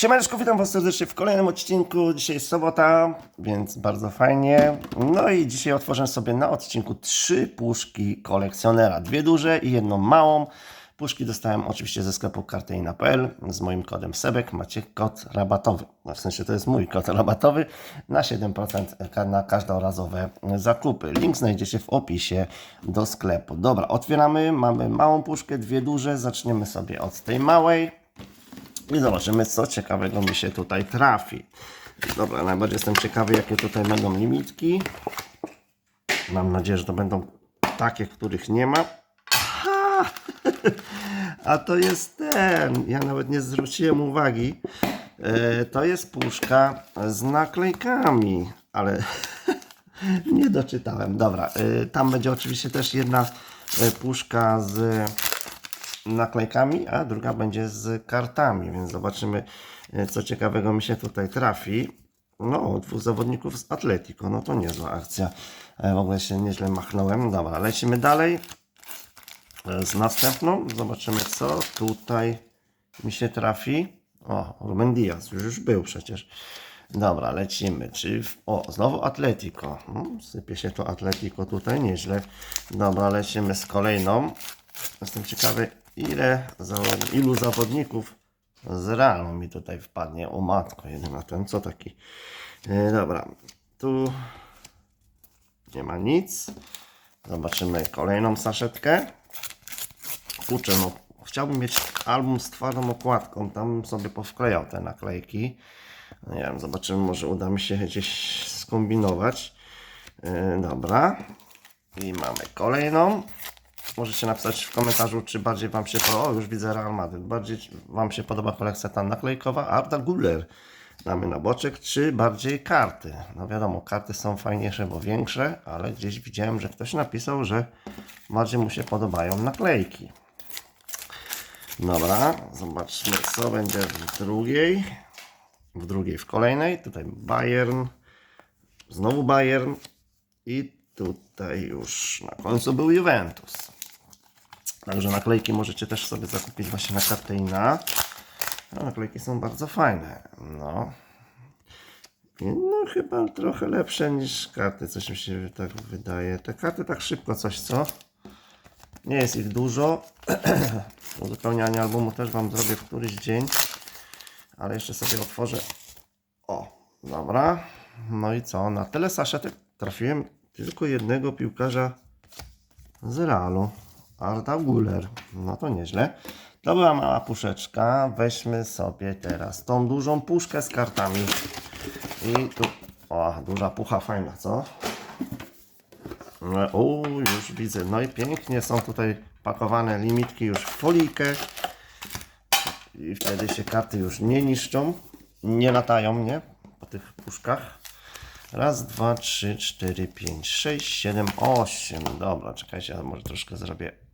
Siemaneczko, witam Was serdecznie w kolejnym odcinku. Dzisiaj jest sobota, więc bardzo fajnie. No i dzisiaj otworzę sobie na odcinku trzy puszki kolekcjonera. Dwie duże i jedną małą. Puszki dostałem oczywiście ze sklepu karteina.pl z moim kodem SEBEK. Macie kod rabatowy. No, w sensie to jest mój kod rabatowy na 7% na każdorazowe zakupy. Link znajdziecie w opisie do sklepu. Dobra, otwieramy. Mamy małą puszkę, dwie duże. Zaczniemy sobie od tej małej. I zobaczymy, co ciekawego mi się tutaj trafi. Dobra, najbardziej jestem ciekawy, jakie tutaj będą limitki. Mam nadzieję, że to będą takie, których nie ma. Aha! A to jest ten. Ja nawet nie zwróciłem uwagi. E, To jest puszka z naklejkami, ale nie doczytałem. Dobra, e, tam będzie oczywiście też jedna e, puszka z naklejkami, a druga będzie z kartami, więc zobaczymy, e, co ciekawego mi się tutaj trafi. No, dwóch zawodników z Atletico, no to niezła akcja. E, W ogóle się nieźle machnąłem. Dobra, lecimy dalej e, z następną. Zobaczymy, co tutaj mi się trafi. O, Ruben Diaz, już, już był przecież. Dobra, lecimy. Czy w... O, znowu Atletico. Hmm, sypie się to Atletico tutaj, nieźle. Dobra, lecimy z kolejną. Jestem ciekawy, ile ilu zawodników z Realu mi tutaj wpadnie. O matko, jedyna ten, co taki. E, dobra, tu nie ma nic. Zobaczymy kolejną saszetkę. Kurczę, no chciałbym mieć album z twardą okładką. Tam sobie powklejał te naklejki. No Nie wiem, zobaczymy, może uda mi się gdzieś skombinować. E, dobra. I mamy kolejną. Możecie napisać w komentarzu, czy bardziej Wam się podoba. O, już widzę Real Madrid. Bardziej Wam się podoba kolekcja ta naklejkowa Arda Guller. Damy na boczek, czy bardziej karty. No wiadomo, karty są fajniejsze, bo większe, ale gdzieś widziałem, że ktoś napisał, że bardziej mu się podobają naklejki. Dobra, zobaczmy, co będzie w drugiej. W drugiej, w kolejnej. Tutaj Bayern. Znowu Bayern. I tutaj już na końcu był Juventus. Także naklejki możecie też sobie zakupić właśnie na Karteina. A naklejki są bardzo fajne. No. No chyba trochę lepsze niż karty, coś mi się tak wydaje. Te karty tak szybko coś, co? Nie jest ich dużo. Uzupełnianie albumu też Wam zrobię w któryś dzień. Ale jeszcze sobie otworzę. O, dobra. No i co? Na tyle saszetek trafiłem tylko jednego piłkarza z Realu. Arda Guller. No to nieźle. To była mała puszeczka. Weźmy sobie teraz tą dużą puszkę z kartami. I tu. O, duża pucha fajna, co? No, O, już widzę. No i pięknie są tutaj pakowane limitki już w folijkę. I wtedy się karty już nie niszczą. Nie latają, nie? Po tych puszkach. Raz, dwa, trzy, cztery, pięć, sześć, siedem, osiem. Dobra, czekajcie, ja może troszkę zrobię.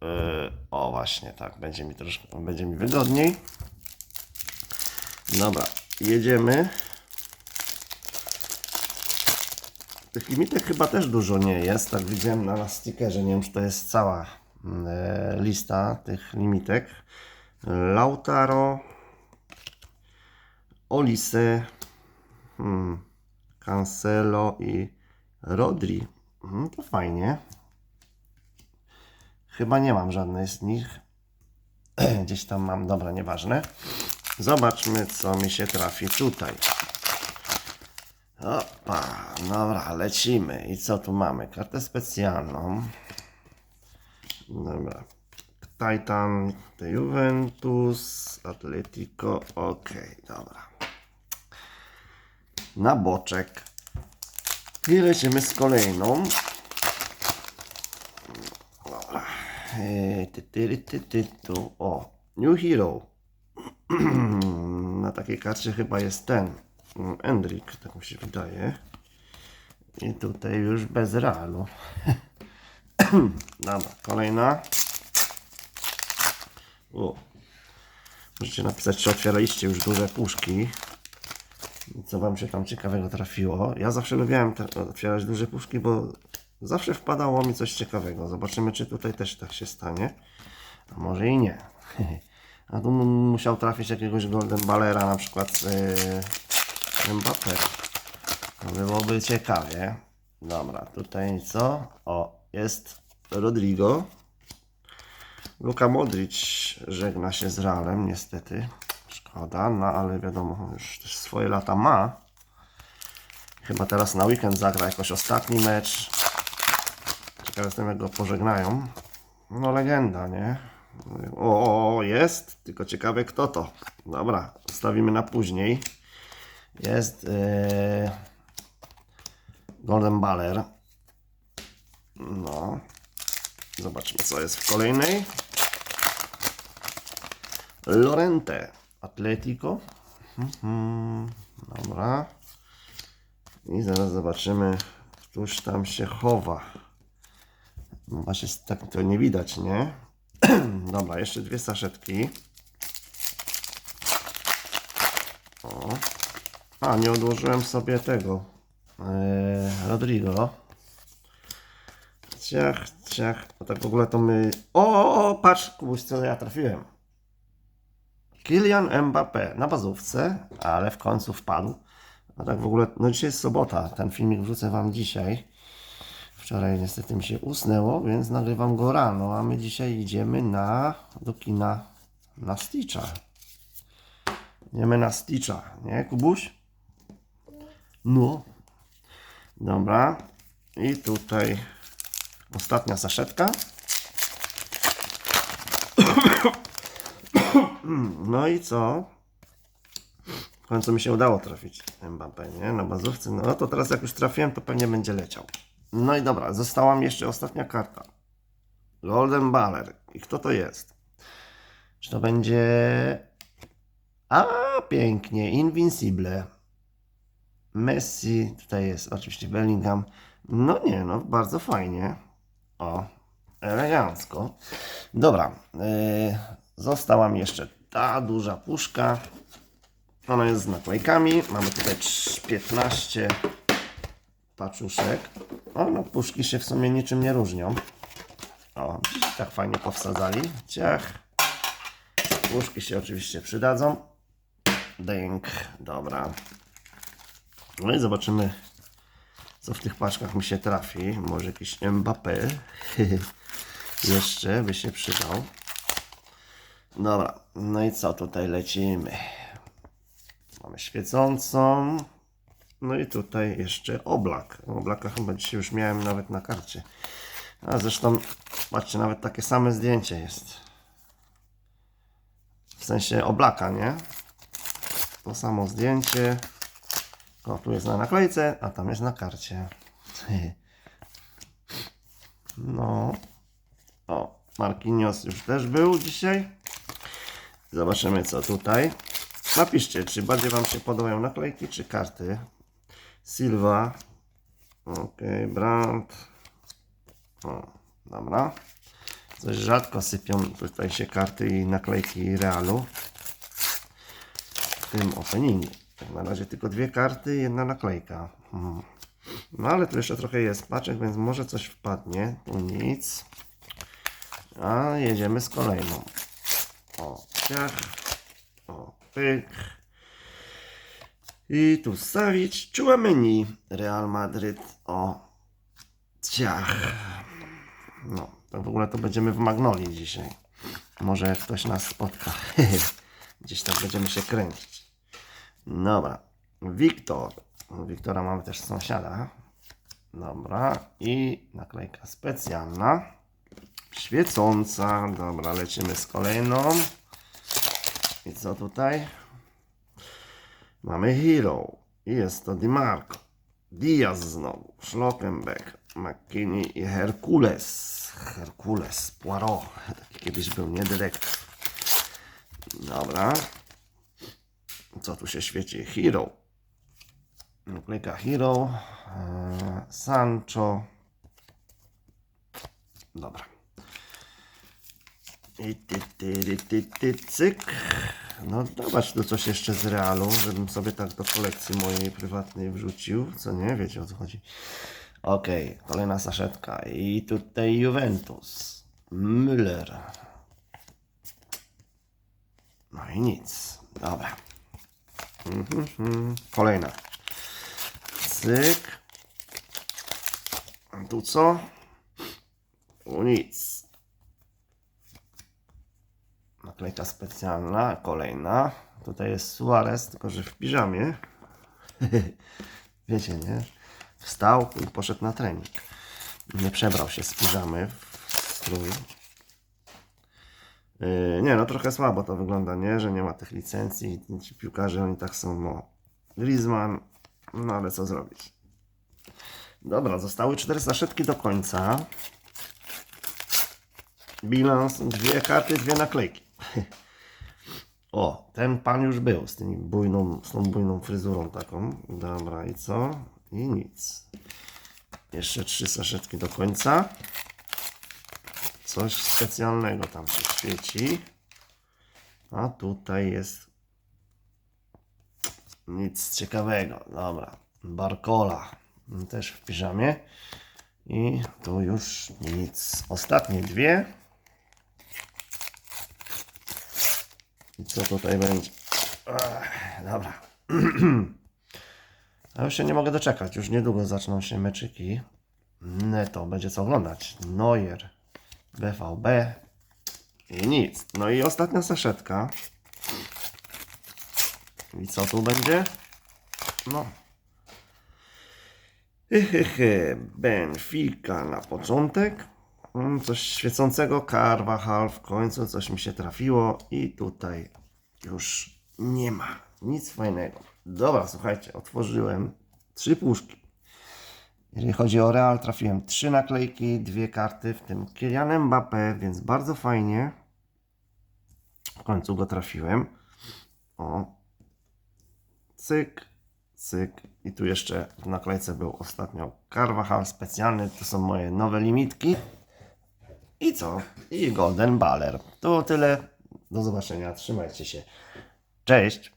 Yy, o, właśnie, tak. Będzie mi troszkę, będzie mi wygodniej. Dobra, jedziemy. Tych limitek chyba też dużo nie jest. Tak widziałem na, stickerze. Nie wiem, czy to jest cała e, lista tych limitek. Lautaro, Olise, hmm, Cancelo i Rodri. Hmm, to fajnie. Chyba nie mam żadnej z nich. Gdzieś tam mam, dobra, nieważne. Zobaczmy, co mi się trafi tutaj. Opa, dobra, lecimy. I co tu mamy? Kartę specjalną. Dobra. Titan, Juventus, Atletico, ok, dobra. Na boczek. I lecimy z kolejną. Dobra. Eee, ty, ty, ty, ty, tu. O, New Hero. Na takiej karcie chyba jest ten. mm, Endrick, tak mi się wydaje. I tutaj już bez realu. Dobra, kolejna. O. Możecie napisać, czy otwieraliście już duże puszki. Co Wam się tam ciekawego trafiło. Ja zawsze lubiłem otwierać duże puszki, bo zawsze wpadało mi coś ciekawego. Zobaczymy, czy tutaj też tak się stanie. A może i nie. A tu musiał trafić jakiegoś Golden Ballera, na przykład yy, Mbappé. To byłoby ciekawie. Dobra, tutaj co? O, jest Rodrigo. Luka Modric żegna się z Realem, niestety. Szkoda, no ale wiadomo, już też swoje lata ma. Chyba teraz na weekend zagra jakoś ostatni mecz. Ciekaw jestem, jak go pożegnają. No legenda, nie? O, o, jest, tylko ciekawe kto to. Dobra, zostawimy na później. Jest yy, Golden Baller. No. Zobaczmy, co jest w kolejnej. Lorente Atletico. Dobra. I zaraz zobaczymy, któż tam się chowa. No właśnie tak to nie widać, nie? Dobra, jeszcze dwie saszetki. O. A, nie odłożyłem sobie tego. Eee, Rodrigo. Ciach, ciach. A tak w ogóle to my... O, patrz, Kubuś, co ja trafiłem. Kylian Mbappé na bazówce, ale w końcu wpadł. A tak w ogóle, no dzisiaj jest sobota, ten filmik wrzucę Wam dzisiaj. Wczoraj niestety mi się usnęło, więc nagrywam go rano, a my dzisiaj idziemy na, do kina na Stitcha. Idziemy na Stitcha, nie Kubuś? No. Dobra. I tutaj ostatnia saszetka. No i co? W końcu mi się udało trafić Mbappé, nie? Na bazówce. No to teraz jak już trafiłem, to pewnie będzie leciał. No i dobra, została mi jeszcze ostatnia karta. Golden Baller. I kto to jest? Czy to będzie... A, pięknie. Invincible. Messi. Tutaj jest oczywiście Bellingham. No nie, no bardzo fajnie. O, elegancko. Dobra. Yy, została mi jeszcze ta duża puszka. Ona jest z naklejkami. Mamy tutaj trz- 15 paczuszek. O, no puszki się w sumie niczym nie różnią. O, tak fajnie powsadzali. Ciach. Puszki się oczywiście przydadzą. Dęk. Dobra. No i zobaczymy, co w tych paczkach mi się trafi. Może jakiś Mbappé. Jeszcze by się przydał. Dobra, no i co tutaj lecimy? Mamy świecącą. No i tutaj jeszcze oblak. Oblaka chyba dzisiaj już miałem nawet na karcie. A zresztą, patrzcie, nawet takie same zdjęcie jest. W sensie oblaka, nie? To samo zdjęcie. O, tu jest na naklejce, a tam jest na karcie. No. O, Marquinhos już też był dzisiaj. Zobaczymy co tutaj. Napiszcie, czy bardziej Wam się podobają naklejki, czy karty. Silva. Ok, Brandt. O, dobra. Coś rzadko sypią tutaj się karty i naklejki Realu. W tym openingu. Tak na razie tylko dwie karty i jedna naklejka. Mhm. No ale tu jeszcze trochę jest paczek, więc może coś wpadnie. Tu nic. A jedziemy z kolejną. O, ciach. O, pyk. I tu stawić Chouameni, Real Madryt. O, ciach. No, to w ogóle to będziemy w Magnolii dzisiaj. Może ktoś nas spotka. Gdzieś tam będziemy się kręcić. Dobra. Wiktor. Wiktora mamy też sąsiada. Dobra. I naklejka specjalna. Świecąca. Dobra, lecimy z kolejną. I co tutaj? Mamy Hero. Jest to Dimarco. Diaz znowu. Schlockenbeck. McKinney i Herkules. Herkules. Poirot. Kiedyś był, nie dyrektor. Dobra. Co tu się świeci? Hero. Naklejka Hero. Eee, Sancho. Dobra. I ty, ty, ty, ty, cyk. No zobacz tu coś jeszcze z Realu, żebym sobie tak do kolekcji mojej prywatnej wrzucił. Co nie? Wiecie o co chodzi. Okej, kolejna saszetka. I tutaj Juventus. Müller. No i nic. Dobra. Mhm, mhm. Kolejna. Cyk. A tu co? Tu nic. Naklejka specjalna, kolejna. Tutaj jest Suarez, tylko że w piżamie. Wiecie, nie? Wstał i poszedł na trening. Nie przebrał się z piżamy w strój. Yy, nie, no trochę słabo to wygląda, nie? Że nie ma tych licencji. Ci piłkarze, oni tak są, no. Griezmann, no ale co zrobić? Dobra, zostały cztery saszetki do końca. Bilans, dwie karty, dwie naklejki. O, ten pan już był z, tymi bujną, z tą bujną fryzurą taką. Dobra, i co? I nic. Jeszcze trzy saszetki do końca. Coś specjalnego tam się świeci. A tutaj jest nic ciekawego. Dobra. Barkola. Też w piżamie. I tu już nic. Ostatnie dwie. I co tutaj będzie? Ech, dobra. A już się nie mogę doczekać. Już niedługo zaczną się meczyki. Neto będzie co oglądać. Neuer, BVB i nic. No i ostatnia saszetka. I co tu będzie? No. Hehehe, Benfica na początek. Mm, Coś świecącego, Carvajal w końcu, coś mi się trafiło i tutaj już nie ma nic fajnego. Dobra, słuchajcie, otworzyłem trzy puszki. Jeżeli chodzi o Real, trafiłem trzy naklejki, dwie karty, w tym Kylian Mbappé, więc bardzo fajnie. W końcu go trafiłem. O. Cyk, cyk. I tu jeszcze w naklejce był ostatnio Carvajal specjalny. To są moje nowe limitki. I co? I Golden Baller. To tyle. Do zobaczenia. Trzymajcie się. Cześć.